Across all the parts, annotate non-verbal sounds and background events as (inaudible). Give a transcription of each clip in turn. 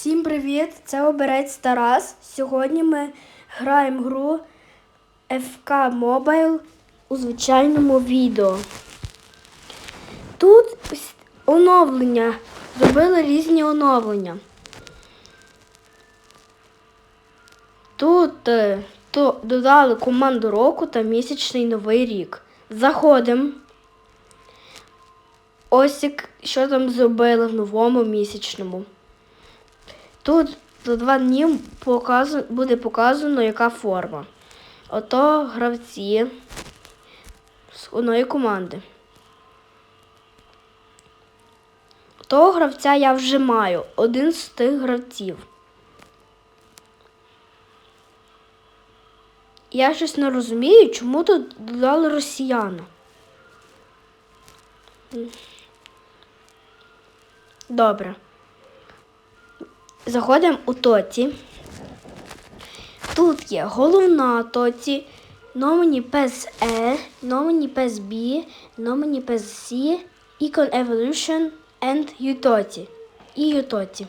Всім привіт! Це оберець Тарас. Сьогодні ми граємо гру FK Mobile у звичайному відео. Тут оновлення. Зробили різні оновлення. Тут е, то, додали команду року та місячний новий рік. Заходимо. Ось як, що там зробили в новому місячному. Тут за два дні буде показано, яка форма. Ото гравці з одної команди. Того гравця я вже маю. Один з тих гравців. Я щось не розумію, чому тут додали росіяна. Добре. Заходимо у тоці. Тут є головна тоці, номені пес E, номені пес B, номені пес C, Icon Evolution and Utoті. І Ютоті.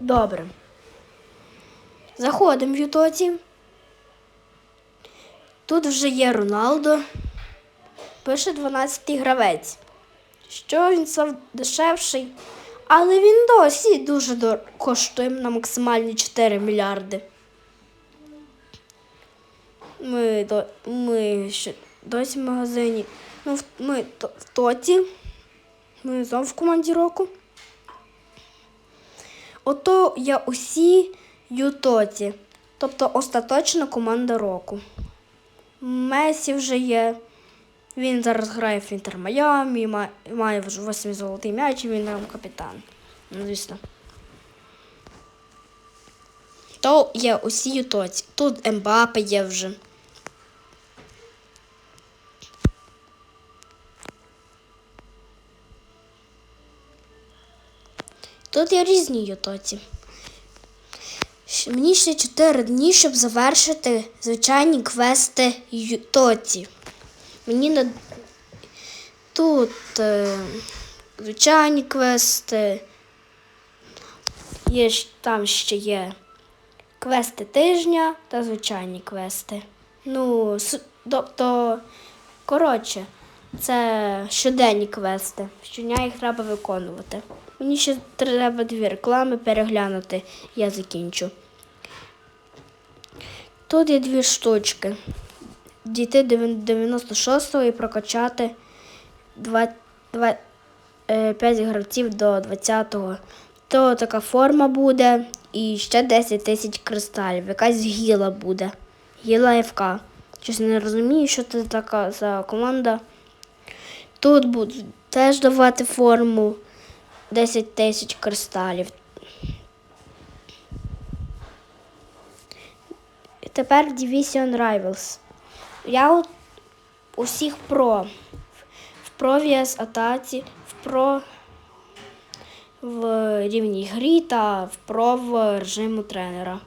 Добре. Заходимо в Ютоті. Тут вже є Роналдо. Пише 12-й гравець що він став дешевший, але він досі дуже дор... коштує на максимальні 4 мільярди. Ми, до... ми ще досі в магазині. Ну, ми в тоті. Ми знову в команді року. Ото я усі ютоті. Тобто остаточна команда року. Месі вже є. Він зараз грає в Інтер Майамі, має вже 8 золотий м'яч, і він там капітан. Ну, звісно. То є усі ютоці. Тут Ембапе є вже. Тут є різні ютоці. Мені ще 4 дні, щоб завершити звичайні квести ютоці. Мені на тут е, звичайні квести. Є там ще є квести тижня та звичайні квести. Ну, тобто, коротше, це щоденні квести. Щодня їх треба виконувати. Мені ще треба дві реклами переглянути, я закінчу. Тут є дві штучки дійти 96-го і прокачати 2, 2, 5 гравців до 20-го. То така форма буде і ще 10 тисяч кристалів. Якась гіла буде. Гіла ФК. Щось не розумію, що це така за команда. Тут будуть теж давати форму 10 тисяч кристалів. Тепер Division Rivals. Я усіх про. В Pro VS Атаці, в Pro в рівній грі та в Pro в режиму тренера.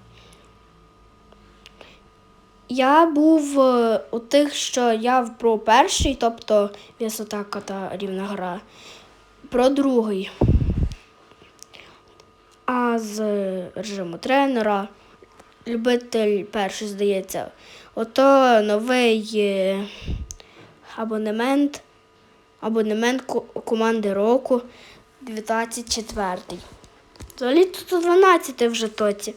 Я був е, у тих, що я в Pro перший, тобто VS Атака та рівна гра. Про другий. А з режиму тренера любитель перший, здається. Ото новий е, абонемент, абонемент команди року 24. Взагалі тут 12 вже тоці.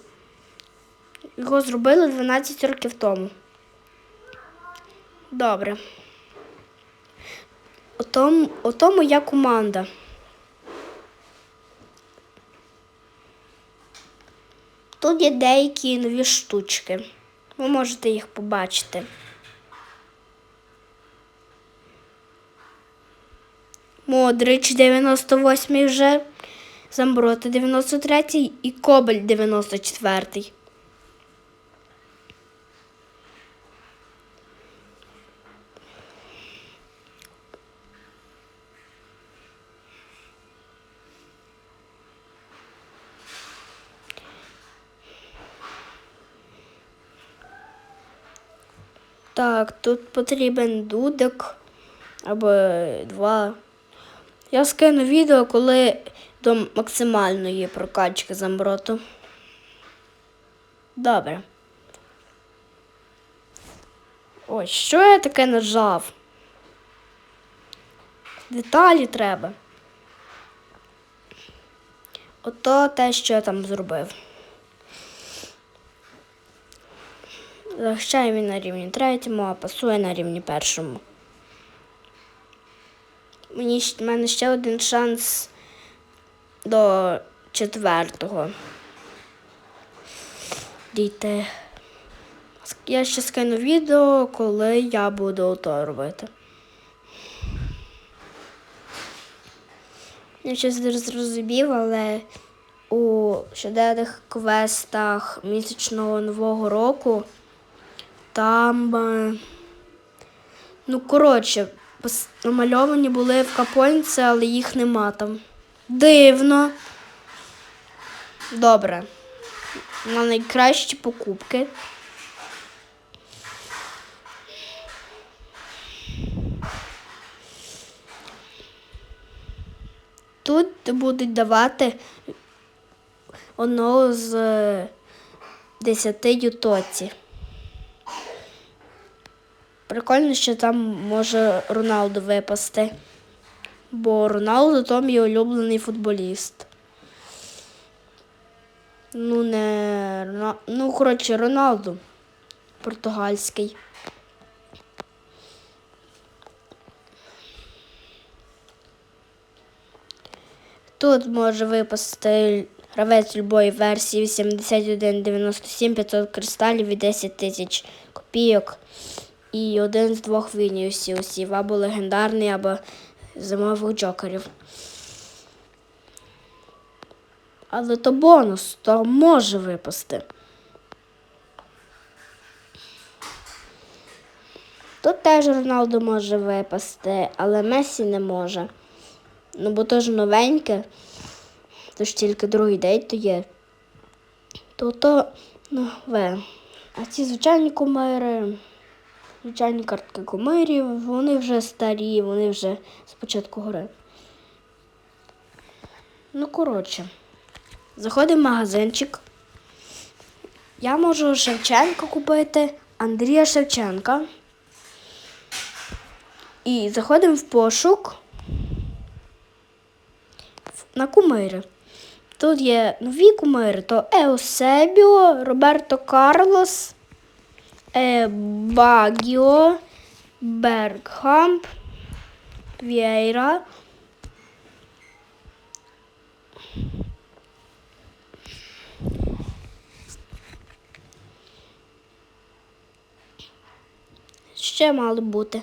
Його зробили 12 років тому. Добре. Ото, ото моя команда. Тут є деякі нові штучки. Ви можете їх побачити. Модрич 98 вже, Замброти 93 і Кобель 94. Так, тут потрібен дудик або два. Я скину відео, коли до максимальної прокачки замброту. Добре. Ой, що я таке нажав? Деталі треба. Ото те, що я там зробив. Захищає він на рівні третьому, а пасує на рівні першому. Мені в мене ще один шанс до четвертого. Дійти. Я ще скину відео, коли я буду то робити. Я щось зрозумів, але у щоденних квестах місячного нового року там. Ну, коротше, намальовані були в капонці, але їх нема там. Дивно. Добре. На найкращі покупки. Тут будуть давати одного з е, десяти ютоці. Прикольно, що там може Роналду випасти. Бо Роналду то мій улюблений футболіст. Ну, не Ну, коротше, Роналду. Португальський. Тут може випасти гравець любої версії 8197 500 кристалів і 10 тисяч копійок. І один з двох Вініусів, або легендарний, або зимових джокерів. Але то бонус, то може випасти. Тут теж Роналду може випасти, але Месі не може. Ну, бо то ж новеньке, то ж тільки другий день то є. То то нове. А ці звичайні кумири, звичайні картки кумирів, вони вже старі, вони вже з початку гри. Ну, коротше, заходимо в магазинчик. Я можу Шевченка купити, Андрія Шевченка. І заходимо в пошук на кумири. Тут є нові кумири, то Еусебіо, Роберто Карлос, Багіо, Бергхамп, Віейра. Ще мало бути.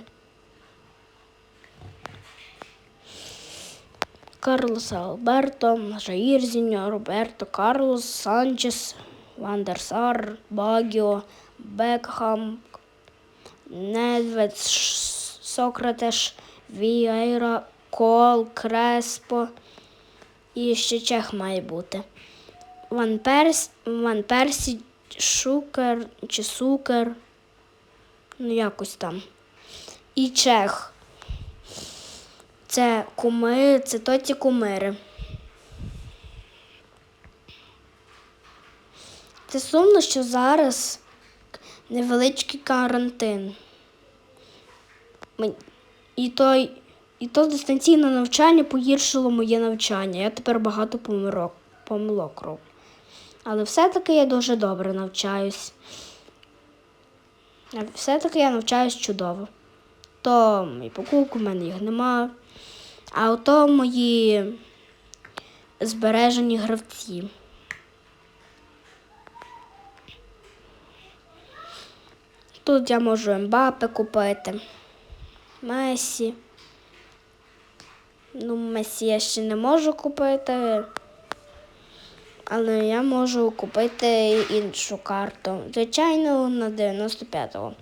Карлос Алберто, Жаїр Зіньо, Роберто Карлос, Санчес, Вандерсар, Багіо, Бекхам, Недвед, Сократеш, Віейра, Кол, Креспо. І ще чех має бути. Ван, Перс, Ван Персі, Шукер чи Сукер. Ну, якось там. І чех. Це куми, це то ті кумири. Це сумно, що зараз невеличкий карантин. І то, і то дистанційне навчання погіршило моє навчання. Я тепер багато помилок, помилок роблю. Але все-таки я дуже добре навчаюсь. Все-таки я навчаюсь чудово. То і покупку в мене їх нема. А ото мої збережені гравці. Тут я можу Мбапе купити. Месі. Ну, Месі я ще не можу купити. Але я можу купити іншу карту. Звичайно, на 95-го.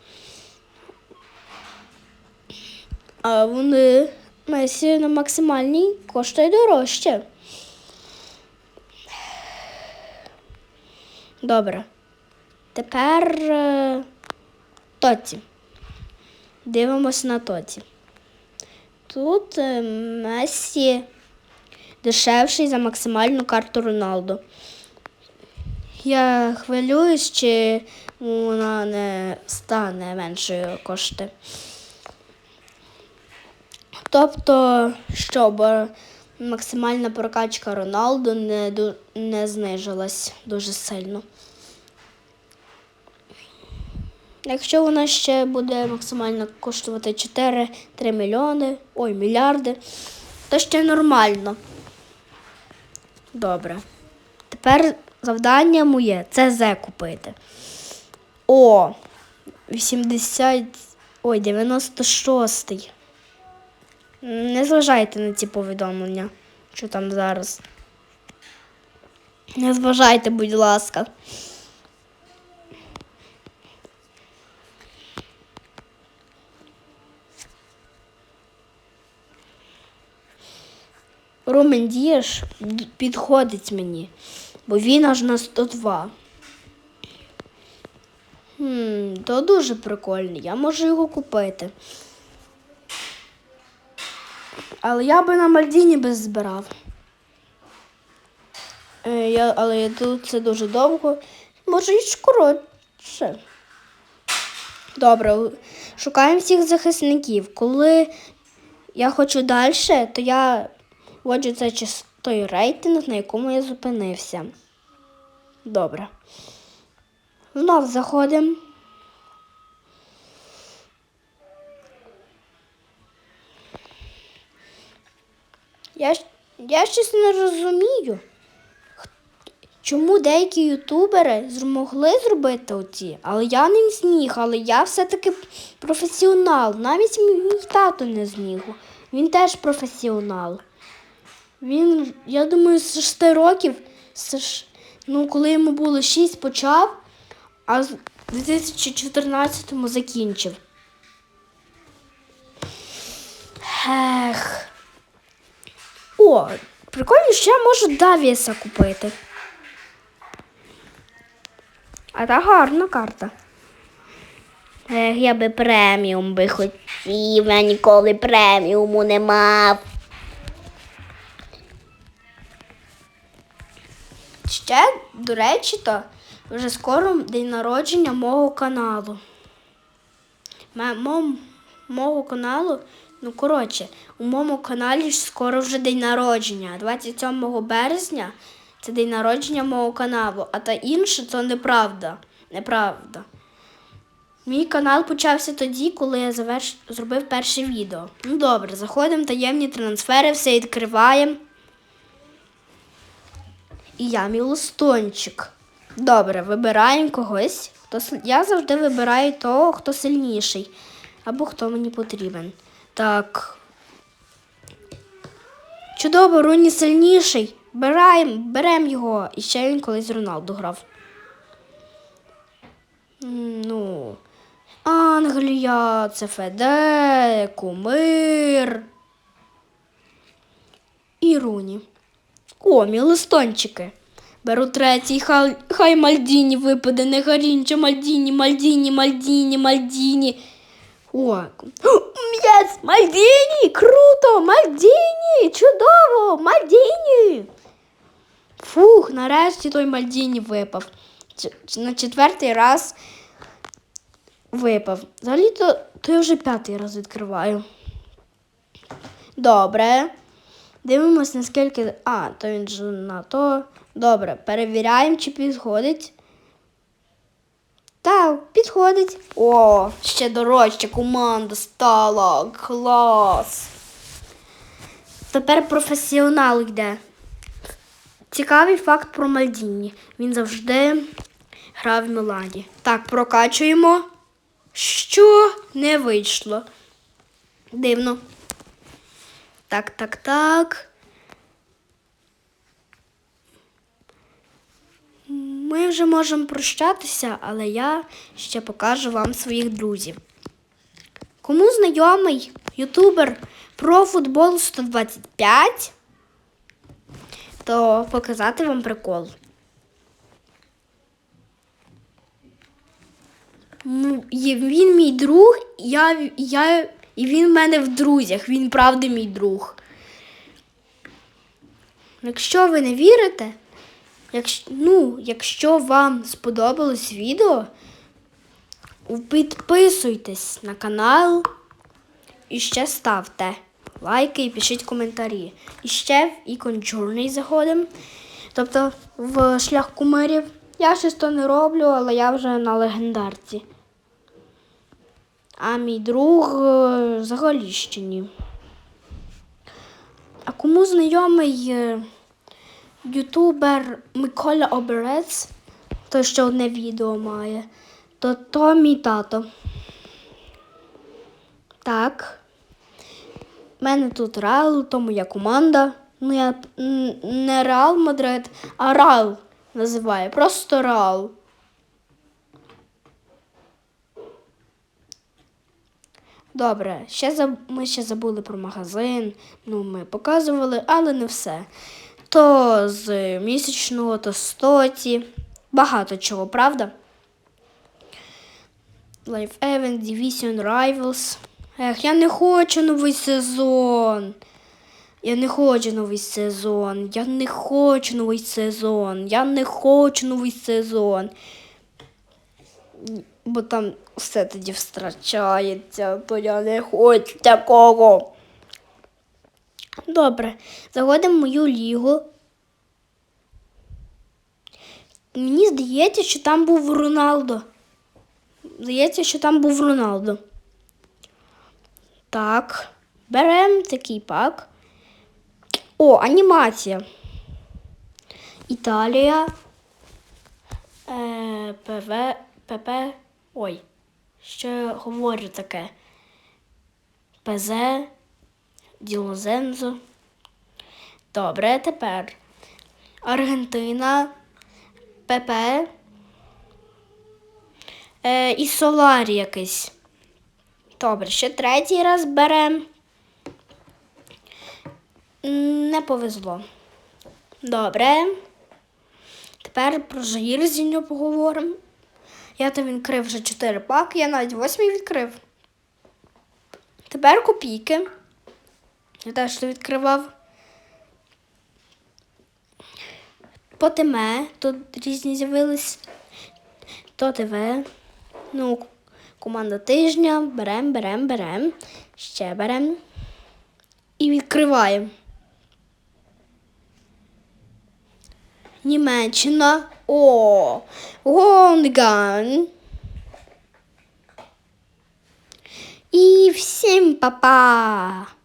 А вони Месі на максимальній коштує дорожче. Добре. Тепер Тоці. Дивимося на Тоці. Тут е, Месі дешевший за максимальну карту Роналду. Я хвилююсь, чи вона не стане меншою кошти. Тобто, щоб максимальна прокачка Роналду не, не знижилась дуже сильно. Якщо вона ще буде максимально коштувати 4-3 мільйони, ой, мільярди, то ще нормально. Добре. Тепер завдання моє це Зе купити. О, 80. Ой, 96. Не зважайте на ці повідомлення, що там зараз. Не зважайте, будь ласка. Румен Дієш підходить мені, бо він аж на 102. Хм, то дуже прикольний, я можу його купити. Але я би на Мальдіні би збирав. Е, я, але я тут це дуже довго. Може і коротше. Добре, шукаємо всіх захисників. Коли я хочу далі, то я цей час- той рейтинг, на якому я зупинився. Добре. Знов заходимо. Я, я щось не розумію. Чому деякі ютубери змогли зробити оці, але я не зміг, але я все-таки професіонал. Навіть мій тато не зміг. Він теж професіонал. Він, я думаю, з 6 років, ну, коли йому було 6, почав, а в 2014 закінчив. Ех. О, прикольно, що я можу Давіса купити. А та гарна карта. Ех, я би преміум би хотів, я ніколи преміуму не мав. Ще, до речі, то вже скоро день народження мого каналу. Мого каналу, ну коротше, у моєму каналі скоро вже день народження. 27 березня це день народження мого каналу, а та інше це неправда. Неправда. Мій канал почався тоді, коли я заверш... зробив перше відео. Ну добре, заходимо, таємні трансфери, все відкриваємо. І я мілостончик. Добре, вибираємо когось. Хто... Я завжди вибираю того, хто сильніший. Або хто мені потрібен. Так. Чудово, Руні сильніший. Беремо, його. І ще він колись Роналду грав. Ну. Англія, це Феде, Кумир. І Руні. О, мілистончики. Беру третій, хай, хай Мальдіні випаде, не гарінче, Мальдіні, Мальдіні, Мальдіні, Мальдіні. О, (gasps) м'яс, Мальдіні, круто, Мальдіні, чудово, Мальдіні. Фух, нарешті той Мальдіні випав. На четвертий раз випав. Взагалі-то то я вже п'ятий раз відкриваю. Добре. Дивимось, наскільки. А, то він же на то. Добре, перевіряємо, чи підходить. Так, підходить. О, ще дорожча команда стала. Клас. Тепер професіонал йде. Цікавий факт про Мальдіні. Він завжди грав в Мілані. Так, прокачуємо. Що не вийшло. Дивно. Так, так, так. Ми вже можемо прощатися, але я ще покажу вам своїх друзів. Кому знайомий ютубер про футбол 125, то показати вам прикол. Ну, Він мій друг, я, я, і він в мене в друзях. Він правда мій друг. Якщо ви не вірите, якщо, ну, якщо вам сподобалось відео, підписуйтесь на канал і ще ставте лайки і пишіть коментарі. І ще в Icon Journey заходимо. Тобто в шлях кумирів. Я щось то не роблю, але я вже на легендарці. А мій друг е, взагалі. А кому знайомий е, ютубер Микола Оберець, той, що одне відео має, то то мій тато. Так. У мене тут Реал, то моя команда. Ну, я не Реал Мадрид, а Рал називаю. Просто Реал. Добре, ще заб... ми ще забули про магазин. Ну, ми показували, але не все. То з місячного, то з тоті. Багато чого, правда? Life Event, Division Rivals. Ех, я не хочу новий сезон. Я не хочу новий сезон. Я не хочу новий сезон. Я не хочу новий сезон. Бо там все тоді втрачається, то я не хочу такого. Добре, заходимо в мою лігу. Мені здається, що там був Роналдо. Здається, що там був Роналдо. Так, беремо такий пак. О, анімація. Італія. Е, ПВ, ПП. Ой, що я говорю таке? ПЗ, Ділозензо. Добре, тепер. Аргентина, ПП. Е, і Соларі якийсь. Добре, ще третій раз беремо. Не повезло. Добре. Тепер про Заїрзінню поговоримо. Я там відкрив вже 4 паки, я навіть восьмий відкрив. Тепер копійки. Я теж відкривав. Потиме, тут різні з'явились. То ТВ. Ну, команда тижня. Берем, берем, берем. Ще берем. І відкриваємо. Німеччина. О, Гонган. И всем па-па!